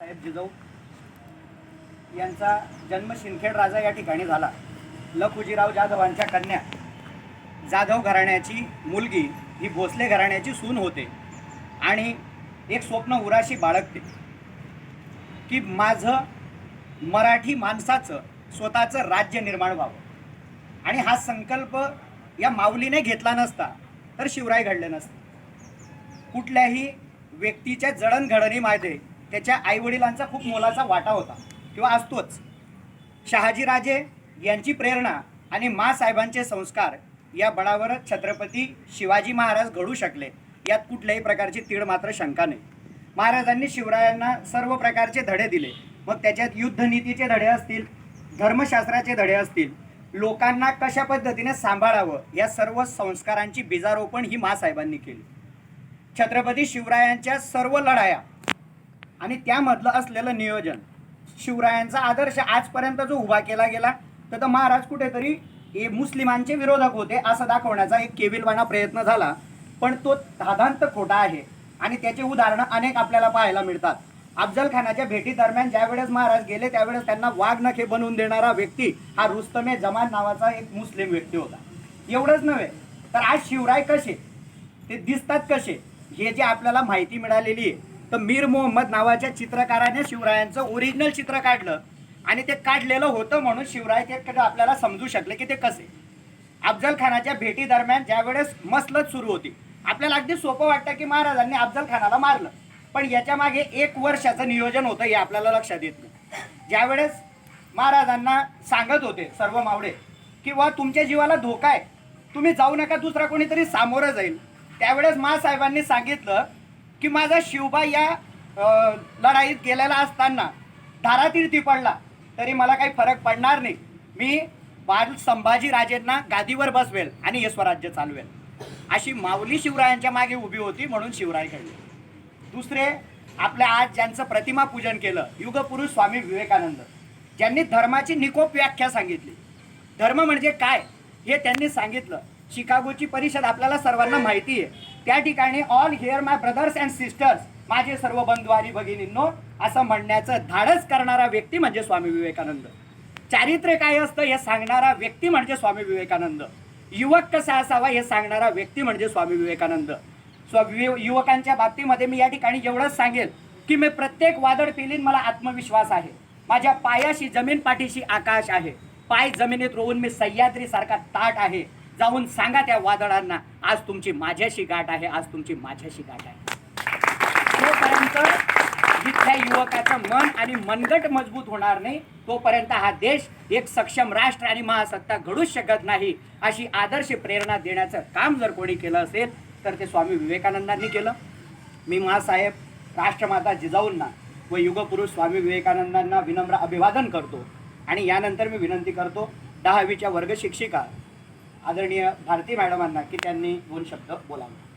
साहेब जिजाऊ यांचा जन्म शिंदखेड राजा या ठिकाणी झाला. लखुजीराव जाधवांच्या कन्या जाधव घराण्याची मुलगी ही भोसले घराण्याची सून होते आणि एक स्वप्न उराशी बाळगते की माझं मराठी माणसाचं स्वतःचं राज्य निर्माण व्हावं. आणि हा संकल्प या माऊलीने घेतला नसता तर शिवराय घडले नसते. कुठल्याही व्यक्तीच्या जडणघडणीमध्ये त्याच्या आईवडिलांचा खूप मोलाचा वाटा होता. किंवा असतोच शहाजीराजे यांची प्रेरणा आणि मासाहेबांचे संस्कार या बळावर छत्रपती शिवाजी महाराज घडू शकले. यात कुठल्याही प्रकारची तीळ मात्र शंका नाही. महाराजांनी शिवरायांना सर्व प्रकारचे धडे दिले. मग त्याच्यात युद्धनीतीचे धडे असतील धर्मशास्त्राचे धडे असतील लोकांना कशा पद्धतीने सांभाळावं या सर्व संस्कारांची बीजारोपण ही मासाहेबांनी केली. छत्रपती शिवरायांच्या सर्व लढाया आणि त्यामधलं असलेलं नियोजन. शिवरायांचा आदर्श आजपर्यंत जो उभा केला गेला तर तो महाराज कुठेतरी हे मुस्लिमांचे विरोधक होते असं दाखवण्याचा एक केविलवाणा प्रयत्न झाला. पण तो धादांत खोटा आहे आणि त्याचे उदाहरणं अनेक आपल्याला पाहायला मिळतात. अफजल खानाच्या भेटीदरम्यान ज्यावेळेस महाराज गेले त्यावेळेस त्यांना वाघ नखे बनवून देणारा व्यक्ती हा रुस्तमे जमान नावाचा एक मुस्लिम व्यक्ती होता. एवढंच नव्हे तर आज शिवराय कसे? ते दिसतात कसे? हे जे आपल्याला माहिती मिळालेली आहे. तर मीर मोहम्मद नावाच्या चित्रकाराने शिवरायांचं ओरिजिनल चित्र काढलं. आणि ते काढलेलं होतं म्हणून शिवराय ते आपल्याला समजू शकले की ते कसे. अफजल खानाच्या भेटी दरम्यान ज्यावेळेस मसलत सुरू होती आपल्याला अगदी सोपं वाटतं की महाराजांनी अफजल खानाला मारलं. पण याच्या मागे एक वर्षाचं नियोजन होतं हे आपल्याला लक्षात येत नाही. ज्यावेळेस महाराजांना सांगत होते सर्व मावडे किंवा तुमच्या जीवाला धोका आहे. तुम्ही जाऊ नका दुसरा कोणीतरी सामोरं जाईल. त्यावेळेस मासाहेबांनी सांगितलं की माझा शिवबा या लढाईत गेलेला असताना धारातीर्थी ती पडला तरी मला काही फरक पडणार नाही. मी बाल संभाजीराजेंना गादीवर बसवेल आणि हे स्वराज्य चालवेल. अशी माऊली शिवरायांच्या मागे उभी होती म्हणून शिवराय घडले. दुसरे आपल्या आज ज्यांचं प्रतिमा पूजन केलं युगपुरुष स्वामी विवेकानंद ज्यांनी धर्माची निकोप व्याख्या सांगितली. धर्म म्हणजे काय हे त्यांनी सांगितलं. शिकागोची परिषद आपल्याला सर्वांना माहिती आहे. त्या ठिकाणी all here my brothers and sisters माझे सर्व बंधू आणि भगिनींनो असं म्हणण्याचं धाडस करणारा व्यक्ती म्हणजे स्वामी विवेकानंद. चारित्र्य काय असतं हे सांगणारा व्यक्ती म्हणजे स्वामी विवेकानंद. युवक कसा असावा हे सांगणारा व्यक्ती म्हणजे स्वामी विवेकानंद. स्व युवकांच्या बाबतीमध्ये मी या ठिकाणी एवढंच सांगेल की मी प्रत्येक वादळ पेलीन मला आत्मविश्वास आहे. माझ्या पायाशी जमीन पाठीशी आकाश आहे. पाय जमिनीत रोवून मी सह्याद्रीसारखा ताट आहे. जाऊन सांगा त्या वादळांना आज तुमची माझ्याशी गाठ आहे आज तुमची माझ्याशी गाठ आहे. तोपर्यंत जिथल्या युवकाचं मन आणि मनगट मजबूत होणार नाही. तोपर्यंत हा देश एक सक्षम राष्ट्र आणि महासत्ता घडूच शकत नाही अशी आदर्श प्रेरणा देण्याचं काम जर कोणी केलं असेल तर ते स्वामी विवेकानंदांनी केलं. मी महासाहेब राष्ट्रमाता जिजाऊंना व युगपुरुष स्वामी विवेकानंदांना विनम्र अभिवादन करतो. आणि यानंतर मी विनंती करतो दहावीच्या वर्ग शिक्षिका आदरणीय भारती मॅडमांना की त्यांनी दोन शब्द बोलावे.